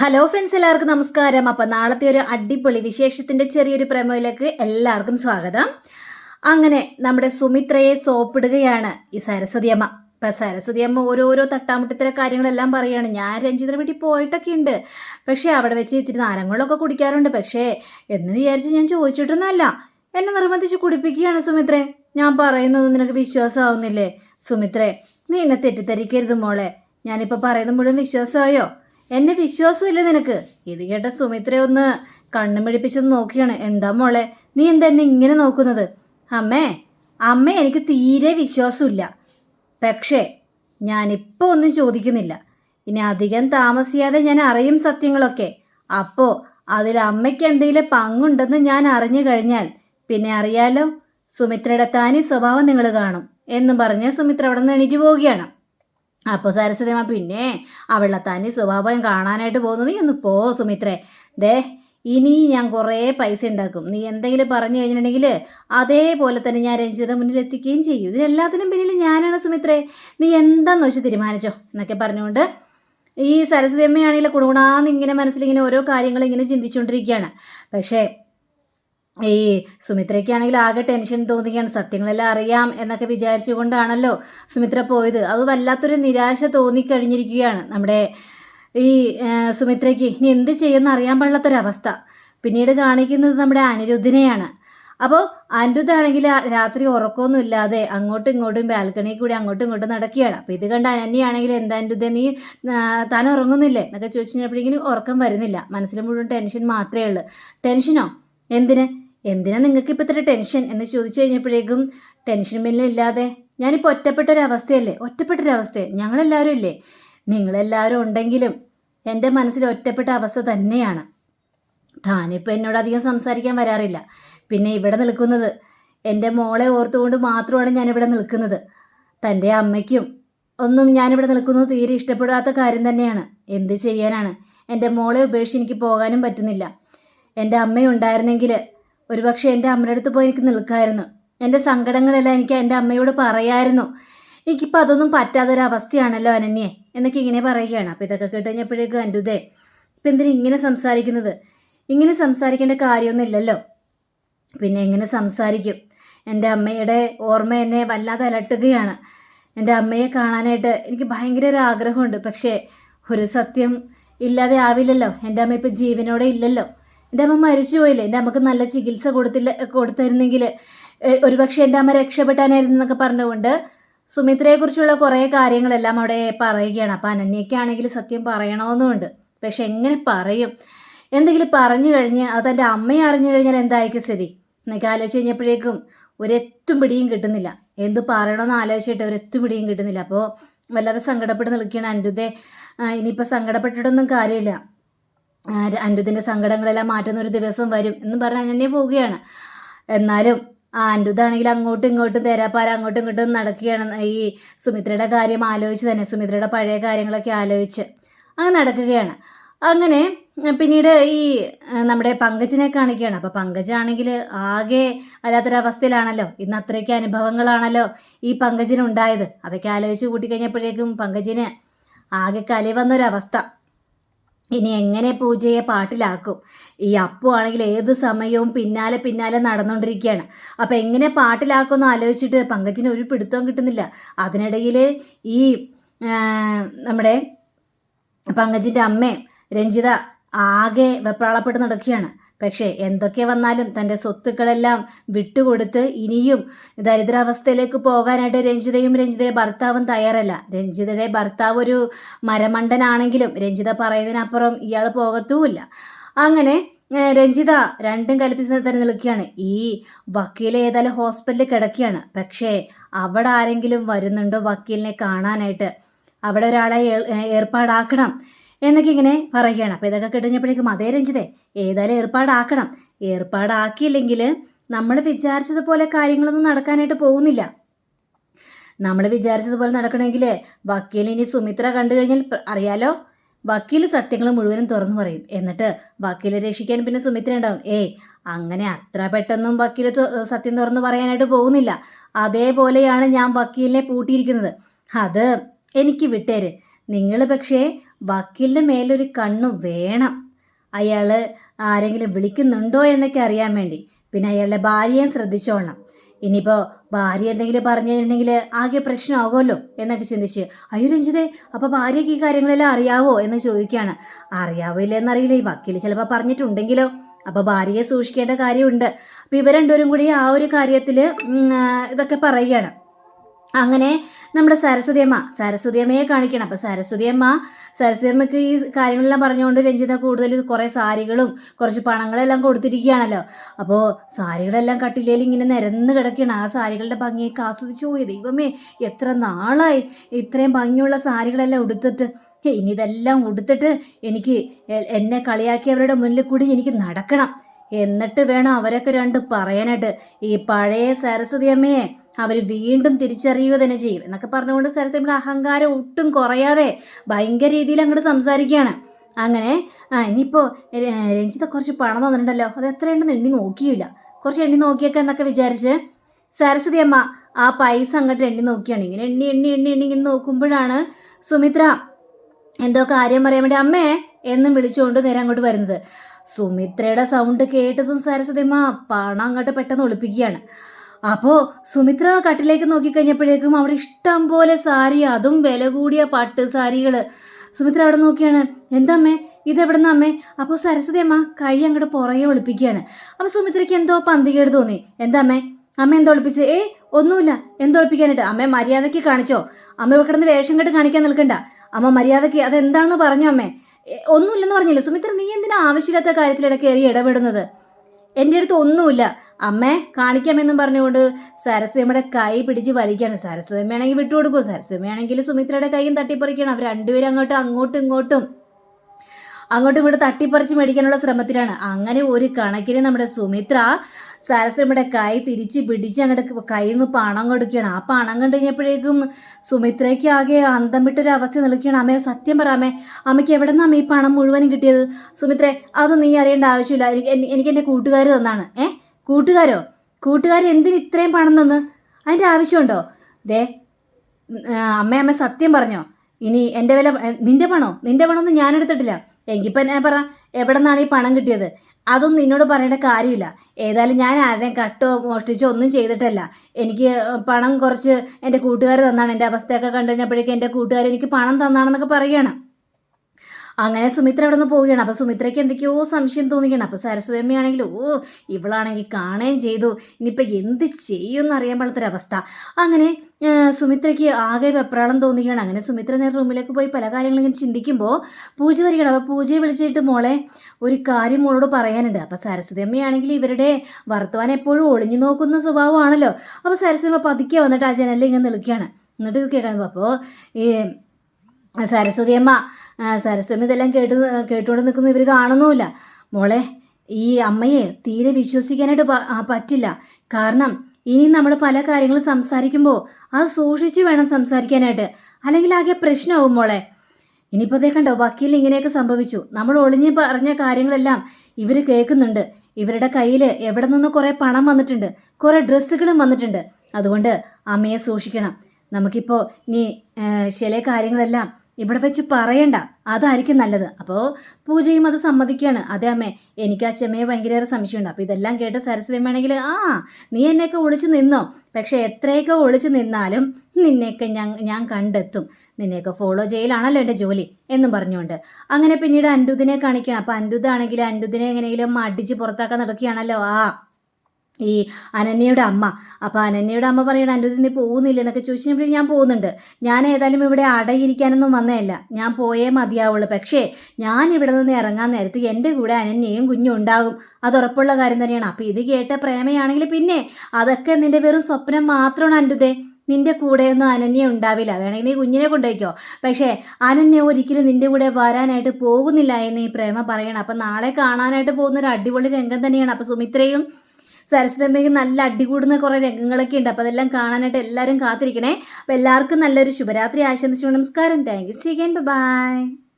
Hello friends എല്ലാവർക്കും നമസ്കാരം. അപ്പം നാളത്തെ ഒരു അടിപൊളി വിശേഷത്തിന്റെ ചെറിയൊരു പ്രമോയിലേക്ക് എല്ലാവർക്കും സ്വാഗതം. അങ്ങനെ നമ്മുടെ സുമിത്രയെ സോപ്പിടുകയാണ് ഈ സരസ്വതി അമ്മ. ഇപ്പം സരസ്വതി അമ്മ ഓരോരോ തട്ടാമുട്ടത്തിലെ കാര്യങ്ങളെല്ലാം പറയുകയാണ് ഞാൻ രഞ്ജിതയുടെ വീട്ടിൽ പോയിട്ടൊക്കെ ഉണ്ട്. പക്ഷേ അവിടെ വെച്ച് ഇത്തിരി നാരങ്ങളൊക്കെ കുടിക്കാറുണ്ട്. പക്ഷേ എന്ന് വിചാരിച്ച് ഞാൻ ചോദിച്ചിട്ടൊന്നുമല്ല. എന്നെ നിർബന്ധിച്ച് കുടിപ്പിക്കുകയാണ് സുമിത്രേ. ഞാൻ പറയുന്നത് നിനക്ക് വിശ്വാസമാവുന്നില്ലേ? സുമിത്രേ നീ എന്നെ തെറ്റിദ്ധരിക്കരുത് മോളെ. ഞാനിപ്പോൾ പറയുന്നത് മുഴുവൻ വിശ്വാസമായോ? എന്നെ വിശ്വാസമില്ല നിനക്ക്. ഇത് കേട്ട സുമിത്ര ഒന്ന് കണ്ണു പിടിപ്പിച്ചൊന്ന് നോക്കിയാണ്. എന്താ മോളെ നീ എന്താ എന്നെ ഇങ്ങനെ നോക്കുന്നത്? അമ്മേ അമ്മ എനിക്ക് തീരെ വിശ്വാസമില്ല. പക്ഷേ ഞാനിപ്പോൾ ഒന്നും ചോദിക്കുന്നില്ല. ഇനി അധികം താമസിയാതെ ഞാൻ അറിയും സത്യങ്ങളൊക്കെ. അപ്പോൾ അതിൽ അമ്മയ്ക്ക് എന്തെങ്കിലും പങ്കുണ്ടെന്ന് ഞാൻ അറിഞ്ഞു കഴിഞ്ഞാൽ പിന്നെ അറിയാലോ? സുമിത്രയുടെ താനി സ്വഭാവം നിങ്ങൾ കാണും. എന്നും പറഞ്ഞ് സുമിത്ര അവിടെ നിന്ന് എണീറ്റ് പോവുകയാണ്. അപ്പോൾ സരസ്വതിയമ്മ പിന്നെ അവളെ തനി സ്വഭാവം കാണാനായിട്ട് പോകുന്നത് നീ ഒന്ന് പോ സുമിത്രേ. ദേ ഇനി ഞാൻ കുറേ പൈസ ഉണ്ടാക്കും. നീ എന്തെങ്കിലും പറഞ്ഞു കഴിഞ്ഞിട്ടുണ്ടെങ്കിൽ അതേപോലെ തന്നെ ഞാൻ രഞ്ജിത മുന്നിൽ എത്തിക്കുകയും ചെയ്യും. ഇതിനെല്ലാത്തിനും പിന്നിൽ ഞാനാണ് സുമിത്രേ. നീ എന്താന്ന് വെച്ച് തീരുമാനിച്ചോ? എന്നൊക്കെ പറഞ്ഞുകൊണ്ട് ഈ സരസ്വതി അമ്മയാണെങ്കിൽ കുടുകുണാന്ന് ഇങ്ങനെ മനസ്സിലിങ്ങനെ ഓരോ കാര്യങ്ങൾ ഇങ്ങനെ ചിന്തിച്ചുകൊണ്ടിരിക്കുകയാണ്. പക്ഷേ ഈ സുമിത്രയ്ക്കാണെങ്കിൽ ആകെ ടെൻഷൻ തോന്നുകയാണ് സത്യങ്ങളെല്ലാം അറിയാം എന്നൊക്കെ വിചാരിച്ചുകൊണ്ടാണല്ലോ സുമിത്ര പോയത്. അത് വല്ലാത്തൊരു നിരാശ തോന്നിക്കഴിഞ്ഞിരിക്കുകയാണ് നമ്മുടെ ഈ സുമിത്രയ്ക്ക്. ഇനി എന്ത് ചെയ്യുമെന്ന് അറിയാൻ പാടില്ലാത്തൊരവസ്ഥ. പിന്നീട് കാണിക്കുന്നത് നമ്മുടെ അനിരുദ്ധിനെയാണ്. അപ്പോൾ അനിരുദ്ധാണെങ്കിൽ രാത്രി ഉറക്കമൊന്നും ഇല്ലാതെ അങ്ങോട്ടും ഇങ്ങോട്ടും ബാൽക്കണിയിൽ കൂടി അങ്ങോട്ടും ഇങ്ങോട്ടും നടക്കുകയാണ്. അപ്പോൾ ഇത് കണ്ട് അനന്യാണെങ്കിൽ എന്താ അനിരുദ്ധ നീ താൻ ഉറങ്ങുന്നില്ലേ? എന്നൊക്കെ ചോദിച്ചു കഴിഞ്ഞപ്പോഴേക്കും ഉറക്കം വരുന്നില്ല. മനസ്സിൽ മുഴുവൻ ടെൻഷൻ മാത്രമേ ഉള്ളൂ. ടെൻഷനോ എന്തിന്? എന്തിനാ നിങ്ങൾക്ക് ഇപ്പം ഇത്ര ടെൻഷൻ എന്ന് ചോദിച്ചു കഴിഞ്ഞപ്പോഴേക്കും ടെൻഷൻ പിന്നിലില്ലാതെ ഞാനിപ്പോൾ ഒറ്റപ്പെട്ടൊരവസ്ഥയല്ലേ? ഒറ്റപ്പെട്ടൊരവസ്ഥയെ. ഞങ്ങളെല്ലാവരും ഇല്ലേ? നിങ്ങളെല്ലാവരും ഉണ്ടെങ്കിലും എന്റെ മനസ്സിൽ ഒറ്റപ്പെട്ട അവസ്ഥ തന്നെയാണ്. താനിപ്പോൾ എന്നോട് അധികം സംസാരിക്കാൻ വരാറില്ല. പിന്നെ ഇവിടെ നിൽക്കുന്നത് എന്റെ മോളെ ഓർത്തുകൊണ്ട് മാത്രമാണ് ഞാനിവിടെ നിൽക്കുന്നത്. തന്റെ അമ്മയ്ക്കും ഒന്നും ഞാനിവിടെ നിൽക്കുന്നത് തീരെ ഇഷ്ടപ്പെടാത്ത കാര്യം തന്നെയാണ്. എന്ത് ചെയ്യാനാണ്? എന്റെ മോളെ ഉപേക്ഷിച്ച് എനിക്ക് പോകാനും പറ്റുന്നില്ല. എന്റെ അമ്മയുണ്ടായിരുന്നെങ്കിൽ ഒരുപക്ഷെ എന്റെ അമ്മയുടെ അടുത്ത് പോയി എനിക്ക് നിൽക്കായിരുന്നു. എന്റെ സങ്കടങ്ങളെല്ലാം എനിക്ക് എന്റെ അമ്മയോട് പറയായിരുന്നു. എനിക്കിപ്പോൾ അതൊന്നും പറ്റാത്തൊരവസ്ഥയാണല്ലോ അനന്യെ എന്നൊക്കെ ഇങ്ങനെ പറയുകയാണ്. അപ്പോൾ ഇതൊക്കെ കേട്ട് കഴിഞ്ഞപ്പോഴേക്കും അൻഡുദേ ഇപ്പം എന്തിനാ ഇങ്ങനെ സംസാരിക്കുന്നത്? ഇങ്ങനെ സംസാരിക്കേണ്ട കാര്യമൊന്നും ഇല്ലല്ലോ. പിന്നെ എങ്ങനെ സംസാരിക്കും. എന്റെ അമ്മയുടെ ഓർമ്മ എന്നെ വല്ലാതെ അലട്ടുകയാണ്. എന്റെ അമ്മയെ കാണാനായിട്ട് എനിക്ക് ഭയങ്കര ഒരു ആഗ്രഹമുണ്ട്. പക്ഷേ ഒരു സത്യം ഇല്ലാതെ ആവില്ലല്ലോ. എന്റെ അമ്മ ഇപ്പം ജീവനോടെ ഇല്ലല്ലോ. എന്റെ അമ്മ മരിച്ചു പോയില്ലേ? എന്റെ അമ്മയ്ക്ക് നല്ല ചികിത്സ കൊടുത്തില്ല കൊടുത്തിരുന്നെങ്കിൽ ഒരുപക്ഷെ എന്റെ അമ്മ രക്ഷപ്പെട്ടാനായിരുന്നു എന്നൊക്കെ പറഞ്ഞുകൊണ്ട് സുമിത്രയെക്കുറിച്ചുള്ള കുറേ കാര്യങ്ങളെല്ലാം അവിടെ പറയുകയാണ്. അപ്പം അനന്യയ്ക്കാണെങ്കിൽ സത്യം പറയണമെന്നുമുണ്ട് പക്ഷെ എങ്ങനെ പറയും? എന്തെങ്കിലും പറഞ്ഞു കഴിഞ്ഞ് അത് എന്റെ അമ്മയെ അറിഞ്ഞു കഴിഞ്ഞാൽ എന്തായിരിക്കും സ്ഥിതി? എന്നൊക്കെ ആലോചിച്ച് കഴിഞ്ഞപ്പോഴേക്കും ഒരെത്തും പിടിയും കിട്ടുന്നില്ല. എന്ത് പറയണമെന്ന് ആലോചിച്ചിട്ട് ഒരെത്തും പിടിയും കിട്ടുന്നില്ല. അപ്പോൾ വല്ലാതെ സങ്കടപ്പെട്ട് നിൽക്കുകയാണ് അനിരുദ്ധേ. ഇനിയിപ്പോൾ സങ്കടപ്പെട്ടിട്ടൊന്നും കാര്യമില്ല. അനിരുദ്ധിന്റെ സങ്കടങ്ങളെല്ലാം മാറ്റുന്ന ഒരു ദിവസം വരും എന്ന് പറഞ്ഞ് അങ്ങനെ പോവുകയാണ്. എന്നാലും ആ അനിരുദ്ധാണെങ്കിൽ അങ്ങോട്ടും ഇങ്ങോട്ടും തേരാപ്പാര അങ്ങോട്ടും ഇങ്ങോട്ടും നടക്കുകയാണ്. ഈ സുമിത്രയുടെ കാര്യം ആലോചിച്ച് തന്നെ സുമിത്രയുടെ പഴയ കാര്യങ്ങളൊക്കെ ആലോചിച്ച് അങ്ങനെ നടക്കുകയാണ്. അങ്ങനെ പിന്നീട് ഈ നമ്മുടെ പങ്കജിനെ കാണിക്കുകയാണ്. അപ്പോൾ പങ്കജാണെങ്കിൽ ആകെ വല്ലാത്തൊരവസ്ഥയിലാണല്ലോ. ഇന്ന് അത്രയ്ക്ക് അനുഭവങ്ങളാണല്ലോ ഈ പങ്കജിനുണ്ടായത്. അതൊക്കെ ആലോചിച്ച് കൂട്ടിക്കഴിഞ്ഞപ്പോഴേക്കും പങ്കജിന് ആകെ കലി വന്നൊരവസ്ഥ. ഇനി എങ്ങനെ പൂജയെ പാട്ടിലാക്കും? ഈ അപ്പു ആണെങ്കിൽ ഏത് സമയവും പിന്നാലെ പിന്നാലെ നടന്നുകൊണ്ടിരിക്കുകയാണ് അപ്പം എങ്ങനെ പാട്ടിലാക്കുമെന്ന് ആലോചിച്ചിട്ട് പങ്കജിന് ഒരു പിടുത്തവും കിട്ടുന്നില്ല. അതിനിടയിൽ ഈ നമ്മുടെ പങ്കജിന്റെ അമ്മയും രഞ്ജിത ആകെ വെപ്രാളപ്പെട്ട് നടക്കുകയാണ്. പക്ഷേ എന്തൊക്കെ വന്നാലും തന്റെ സ്വത്തുക്കളെല്ലാം വിട്ടുകൊടുത്ത് ഇനിയും ദരിദ്രാവസ്ഥയിലേക്ക് പോകാനായിട്ട് രഞ്ജിതയും രഞ്ജിതയുടെ ഭർത്താവും തയ്യാറല്ല. രഞ്ജിതയുടെ ഭർത്താവ് ഒരു മരമണ്ടനാണെങ്കിലും രഞ്ജിത പറയുന്നതിനപ്പുറം ഇയാൾ പോകത്തുമില്ല. അങ്ങനെ രഞ്ജിത രണ്ടും കൽപ്പിച്ച് തന്നെ നിൽക്കുകയാണ്. ഈ വക്കീൽ ഏതായാലും ഹോസ്പിറ്റലിൽ കിടക്കുകയാണ്. പക്ഷേ അവിടെ ആരെങ്കിലും വരുന്നുണ്ടോ വക്കീലിനെ കാണാനായിട്ട്? അവിടെ ഒരാളെ ഏർപ്പാടാക്കണം. എന്നൊക്കെ ഇങ്ങനെ പറയുകയാണ്. അപ്പോൾ ഇതൊക്കെ കിട്ടുന്നപ്പോഴേക്കും അതേ രഞ്ജിതേ ഏതായാലും ഏർപ്പാടാക്കണം. ഏർപ്പാടാക്കിയില്ലെങ്കിൽ നമ്മൾ വിചാരിച്ചതുപോലെ കാര്യങ്ങളൊന്നും നടക്കാനായിട്ട് പോകുന്നില്ല. നമ്മൾ വിചാരിച്ചതുപോലെ നടക്കണമെങ്കിൽ വക്കീൽ ഇനി സുമിത്ര കണ്ടു കഴിഞ്ഞാൽ അറിയാലോ വക്കീൽ സത്യങ്ങൾ മുഴുവനും തുറന്നു പറയും. എന്നിട്ട് വക്കീലെ രക്ഷിക്കാൻ പിന്നെ സുമിത്ര ഉണ്ടാവും. ഏയ് അങ്ങനെ അത്ര പെട്ടെന്നും വക്കീൽ സത്യം തുറന്നു പറയാനായിട്ട് പോകുന്നില്ല. അതേപോലെയാണ് ഞാൻ വക്കീലിനെ പൂട്ടിയിരിക്കുന്നത്. അത് എനിക്ക് വിട്ടേര്. നിങ്ങൾ പക്ഷേ വക്കീലിന്റെ മേലൊരു കണ്ണു വേണം. അയാൾ ആരെങ്കിലും വിളിക്കുന്നുണ്ടോ എന്നൊക്കെ അറിയാൻ വേണ്ടി. പിന്നെ അയാളുടെ ഭാര്യയെ ശ്രദ്ധിച്ചോളണം. ഇനിയിപ്പോൾ ഭാര്യ എന്തെങ്കിലും പറഞ്ഞിട്ടുണ്ടെങ്കിൽ ആകെ പ്രശ്നമാകുമല്ലോ എന്നൊക്കെ ചിന്തിച്ച് അയ്യോ രഞ്ജിതേ അപ്പോൾ ഭാര്യയ്ക്ക് ഈ കാര്യങ്ങളെല്ലാം അറിയാവോ? എന്ന് ചോദിക്കുകയാണ്. അറിയാവോ ഇല്ലെന്നറിയില്ല ഈ വക്കീൽ ചിലപ്പോൾ പറഞ്ഞിട്ടുണ്ടെങ്കിലോ? അപ്പോൾ ഭാര്യയെ സൂക്ഷിക്കേണ്ട കാര്യമുണ്ട്. അപ്പോൾ ഇവർ രണ്ടുപേരും കൂടി ആ ഒരു കാര്യത്തിൽ ഇതൊക്കെ പറയുകയാണ്. അങ്ങനെ നമ്മുടെ സരസ്വതി അമ്മ സരസ്വതി അമ്മയെ കാണിക്കണം. അപ്പോൾ സരസ്വതി അമ്മ സരസ്വതി അമ്മയ്ക്ക് ഈ കാര്യങ്ങളെല്ലാം പറഞ്ഞുകൊണ്ട് രഞ്ജിത കൂടുതൽ കുറേ സാരികളും കുറച്ച് പണങ്ങളെല്ലാം കൊടുത്തിരിക്കുകയാണല്ലോ. അപ്പോൾ സാരികളെല്ലാം കട്ടിലേൽ ഇങ്ങനെ നിരന്ന് കിടക്കുകയാണ്. ആ സാരികളുടെ ഭംഗിയൊക്കെ ആസ്വദിച്ചു പോയി. ദൈവമേ എത്ര നാളായി ഇത്രയും ഭംഗിയുള്ള സാരികളെല്ലാം ഉടുത്തിട്ട്. ഇനി ഇതെല്ലാം ഉടുത്തിട്ട് എനിക്ക് എന്നെ കളിയാക്കിയവരുടെ മുന്നിൽ കൂടി എനിക്ക് നടക്കണം. എന്നിട്ട് വേണം അവരൊക്കെ രണ്ട് പറയാനായിട്ട്. ഈ പഴയ സരസ്വതി അമ്മയെ അവർ വീണ്ടും തിരിച്ചറിയുക തന്നെ ചെയ്യും. എന്നൊക്കെ പറഞ്ഞുകൊണ്ട് സരസ്വതി സരസ്വതിയുടെ അഹങ്കാരം ഒട്ടും കുറയാതെ ഭയങ്കര രീതിയിൽ അങ്ങോട്ട് സംസാരിക്കുകയാണ്. അങ്ങനെ ആ ഇനിയിപ്പോൾ രഞ്ജിത കുറച്ച് പണം തന്നിട്ടുണ്ടല്ലോ. അത് എത്രയുണ്ടെന്ന് എണ്ണി നോക്കിയില്ല. കുറച്ച് എണ്ണി നോക്കിയൊക്കെ എന്നൊക്കെ വിചാരിച്ച് സരസ്വതി അമ്മ ആ പൈസ അങ്ങോട്ട് എണ്ണി നോക്കിയാണ്. ഇങ്ങനെ എണ്ണി എണ്ണി എണ്ണി എണ്ണി ഇങ്ങനെ നോക്കുമ്പോഴാണ് സുമിത്ര എന്തോ കാര്യം പറയാൻ വേണ്ടി അമ്മേ എന്നും വിളിച്ചുകൊണ്ട് നേരെ അങ്ങോട്ട് വരുന്നത്. സുമിത്രയുടെ സൗണ്ട് കേട്ടതും സരസ്വതിമ്മ പണം അങ്ങോട്ട് പെട്ടെന്ന് ഒളിപ്പിക്കുകയാണ്. അപ്പോൾ സുമിത്ര കട്ടിലേക്ക് നോക്കിക്കഴിഞ്ഞപ്പോഴേക്കും അവിടെ ഇഷ്ടം പോലെ സാരി അതും വില കൂടിയ പട്ട് സാരികൾ സുമിത്ര അവിടെ നോക്കിയാണ്. എന്താ അമ്മേ ഇതെവിടുന്ന അമ്മേ? അപ്പോൾ സരസ്വതി അമ്മ കൈ അങ്ങോട്ട് പുറകെ ഒളിപ്പിക്കുകയാണ്. അപ്പോൾ സുമിത്രയ്ക്ക് എന്തോ പന്തികേട് തോന്നി. എന്താ അമ്മേ എന്തോ ഒളിപ്പിച്ച്? ഏ ഒന്നുമില്ല. എന്തോ ഒളിപ്പിക്കാനായിട്ട്? അമ്മ മര്യാദയ്ക്ക് കാണിച്ചോ. അമ്മ ഇവിടെ കിടന്ന് വേഷം കെട്ട് കാണിക്കാൻ നിൽക്കണ്ട. അമ്മ മര്യാദയ്ക്ക് അതെന്താണെന്ന് പറഞ്ഞു അമ്മേ? "ഏ, ഒന്നുമില്ലെന്ന് പറഞ്ഞില്ല? സുമിത്ര നീ എന്തിനാ ആവശ്യമില്ലാത്ത കാര്യത്തിലിടയ്ക്ക് കയറി ഇടപെടുന്നത്? എന്റെ അടുത്ത് ഒന്നുമില്ല. അമ്മേ കാണിക്കാമെന്നും പറഞ്ഞുകൊണ്ട് സരസ്വതിയമ്മയുടെ കൈ പിടിച്ച് വലിക്കുകയാണ്. സരസ്വതിയമ്മയാണെങ്കിൽ വിട്ടുകൊടുക്കും. സരസ്വതിയമ്മയാണെങ്കിൽ സുമിത്രയുടെ കൈയും തട്ടിപ്പറിക്കണം അവർ രണ്ടുപേരും അങ്ങോട്ടും അങ്ങോട്ടും ഇങ്ങോട്ടും. അങ്ങോട്ടും ഇവിടെ തട്ടിപ്പറിച്ച് മേടിക്കാനുള്ള ശ്രമത്തിലാണ്. അങ്ങനെ ഒരു കണക്കിന് നമ്മുടെ സുമിത്ര സരസ്വതിയുടെ കൈ തിരിച്ച് പിടിച്ച് അങ്ങോട്ട് കയ്യിൽ നിന്ന് പണം കൊടുക്കുകയാണ്. ആ പണം കണ്ടു കഴിഞ്ഞപ്പോഴേക്കും സുമിത്രയ്ക്ക് ആകെ അന്തം വിട്ടൊരു അവസ്ഥ നിൽക്കുകയാണ്. അമ്മേ സത്യം പറ അമ്മേ അമ്മയ്ക്ക് എവിടെ നിന്നാണ് ഈ പണം മുഴുവനും കിട്ടിയത്? സുമിത്രേ അത് നീ അറിയേണ്ട ആവശ്യമില്ല. എനിക്ക് എനിക്ക് എന്റെ കൂട്ടുകാർ തന്നാണ്. ഏ? കൂട്ടുകാരോ? കൂട്ടുകാർ എന്തിന് ഇത്രയും പണം തന്ന്? അതിന്റെ ആവശ്യമുണ്ടോ? ദേ അമ്മ അമ്മ സത്യം പറഞ്ഞോ. ഇനി എന്റെ വില നിന്റെ പണോ? നിന്റെ പണമൊന്നും ഞാൻ എടുത്തിട്ടില്ല. എങ്കിപ്പം ഞാൻ പറ എവിടെ നിന്നാണ് ഈ പണം കിട്ടിയത്? അതൊന്നും നിന്നോട് പറയേണ്ട കാര്യമില്ല. ഏതായാലും ഞാൻ ആരെയും കട്ടോ മോഷ്ടിച്ചോ ഒന്നും ചെയ്തിട്ടല്ല. എനിക്ക് പണം കുറച്ച് എന്റെ കൂട്ടുകാർ തന്നാണ്. എന്റെ അവസ്ഥയൊക്കെ കണ്ടു കഴിഞ്ഞപ്പോഴേക്കും എന്റെ കൂട്ടുകാർ എനിക്ക് പണം തന്നാണെന്നൊക്കെ പറയുകയാണ്. അങ്ങനെ സുമിത്ര അവിടെ നിന്ന് പോവുകയാണ്. അപ്പോൾ സുമിത്രയ്ക്ക് എന്തൊക്കെയോ സംശയം തോന്നിക്കണം അപ്പോൾ സരസ്വതി അമ്മയാണെങ്കിൽ ഓ ഇവളാണെങ്കിൽ കാണുകയും ചെയ്തു. ഇനിയിപ്പോൾ എന്ത് ചെയ്യുമെന്ന് അറിയാൻ പാടത്തൊരവസ്ഥ അങ്ങനെ സുമിത്രയ്ക്ക് ആകെ വെപ്രാളം തോന്നുകയാണ് അങ്ങനെ സുമിത്ര നേരെ റൂമിലേക്ക് പോയി പല കാര്യങ്ങളും ഇങ്ങനെ ചിന്തിക്കുമ്പോൾ പൂജ വരികയാണ്. അപ്പോൾ പൂജയെ വിളിച്ചിട്ട് മോളെ ഒരു കാര്യം മോളോട് പറയാനുണ്ട്. അപ്പോൾ സരസ്വതി അമ്മയാണെങ്കിൽ ഇവരുടെ വർത്തമാനം എപ്പോഴും ഒളിഞ്ഞു നോക്കുന്ന സ്വഭാവമാണല്ലോ. അപ്പോൾ സരസ്വതി പതുക്കെ വന്നിട്ട് ആ ജനലിൽ ഇങ്ങനെ നിൽക്കുകയാണ്. എന്നിട്ട് കേൾക്കാൻ അപ്പോൾ ഈ സരസ്വതി അമ്മ അമ്മ ഇതെല്ലാം കേട്ട് കേട്ടുകൊണ്ട് നിൽക്കുന്ന ഇവർ കാണുന്നുമില്ല. മോളെ ഈ അമ്മയെ തീരെ വിശ്വസിക്കാനായിട്ട് പറ്റില്ല. കാരണം ഇനി നമ്മൾ പല കാര്യങ്ങളും സംസാരിക്കുമ്പോൾ അത് സൂക്ഷിച്ച് വേണം സംസാരിക്കാനായിട്ട്. അല്ലെങ്കിൽ ആകെ പ്രശ്നമാവും മോളെ. ഇനിയിപ്പോൾ അതേ കണ്ടോ വക്കീലിന് ഇങ്ങനെയൊക്കെ സംഭവിച്ചു. നമ്മൾ ഒളിഞ്ഞ് പറഞ്ഞ കാര്യങ്ങളെല്ലാം ഇവർ കേൾക്കുന്നുണ്ട്. ഇവരുടെ കയ്യിൽ എവിടെ നിന്ന് കുറേ പണം വന്നിട്ടുണ്ട്. കുറേ ഡ്രസ്സുകളും വന്നിട്ടുണ്ട്. അതുകൊണ്ട് അമ്മയെ സൂക്ഷിക്കണം. നമുക്കിപ്പോൾ ഇനി ചില കാര്യങ്ങളെല്ലാം ഇവിടെ വെച്ച് പറയണ്ട. അതായിരിക്കും നല്ലത്. അപ്പോൾ പൂജയും അത് സമ്മതിക്കുകയാണ് അതെ അമ്മേ എനിക്ക് ആ ചെമ്മയെ ഭയങ്കരേറെ സംശയമുണ്ട്. അപ്പോൾ ഇതെല്ലാം കേട്ട് സരസ്വതി വേണമെങ്കിൽ ആ നീ എന്നെയൊക്കെ ഒളിച്ചു നിന്നോ? പക്ഷേ എത്രയൊക്കെ ഒളിച്ച് നിന്നാലും നിന്നെയൊക്കെ ഞാൻ ഞാൻ കണ്ടെത്തും. നിന്നെയൊക്കെ ഫോളോ ചെയ്യലാണല്ലോ എന്റെ ജോലി എന്നും പറഞ്ഞുകൊണ്ട്. അങ്ങനെ പിന്നീട് അൻഡുദിനെ കാണിക്കണം. അപ്പോൾ അൻഡുദാണെങ്കിൽ അൻഡുദിനെ എങ്ങനെയെങ്കിലും അടിച്ച് പുറത്താക്കാൻ നടക്കുകയാണല്ലോ. ആ ഈ അനന്യയുടെ അമ്മ. അപ്പോൾ അനന്യയുടെ അമ്മ പറയണം എന്റെ നീ പോകുന്നില്ല എന്നൊക്കെ ചോദിച്ചപ്പോഴേ ഞാൻ പോകുന്നുണ്ട്. ഞാൻ ഏതായാലും ഇവിടെ അടയിരിക്കാനൊന്നും വന്നതല്ല. ഞാൻ പോയേ മതിയാവുള്ളൂ. പക്ഷേ ഞാൻ ഇവിടെ നിന്ന് ഇറങ്ങാൻ നേരത്ത് എന്റെ കൂടെ അനന്യയും കുഞ്ഞും ഉണ്ടാകും. അത് ഉറപ്പുള്ള കാര്യം തന്നെയാണ്. അപ്പോൾ ഇത് കേട്ട പ്രേമയാണെങ്കിൽ പിന്നെ അതൊക്കെ നിന്റെ വെറും സ്വപ്നം മാത്രമാണ് അനുദേ നിന്റെ കൂടെയൊന്നും അനന്യ ഉണ്ടാവില്ല. വേണമെങ്കിൽ നീ കുഞ്ഞിനെ കൊണ്ടുപോയിക്കോ. പക്ഷേ അനന്യ ഒരിക്കലും നിന്റെ കൂടെ വരാനായിട്ട് പോകുന്നില്ല എന്ന് ഈ പ്രേമ പറയണം. അപ്പം നാളെ കാണാനായിട്ട് പോകുന്ന ഒരു അടിപൊളി രംഗം തന്നെയാണ്. അപ്പോൾ സുമിത്രയും സരസ്വതമ്മയ്ക്ക് നല്ല അടികൂടുന്ന കുറേ രംഗങ്ങളൊക്കെ ഉണ്ട്. അപ്പോൾ അതെല്ലാം കാണാനായിട്ട് എല്ലാവരും കാത്തിരിക്കണേ. അപ്പോൾ എല്ലാവർക്കും നല്ലൊരു ശുഭരാത്രി ആശംസിച്ചു നമസ്കാരം. Thank you C by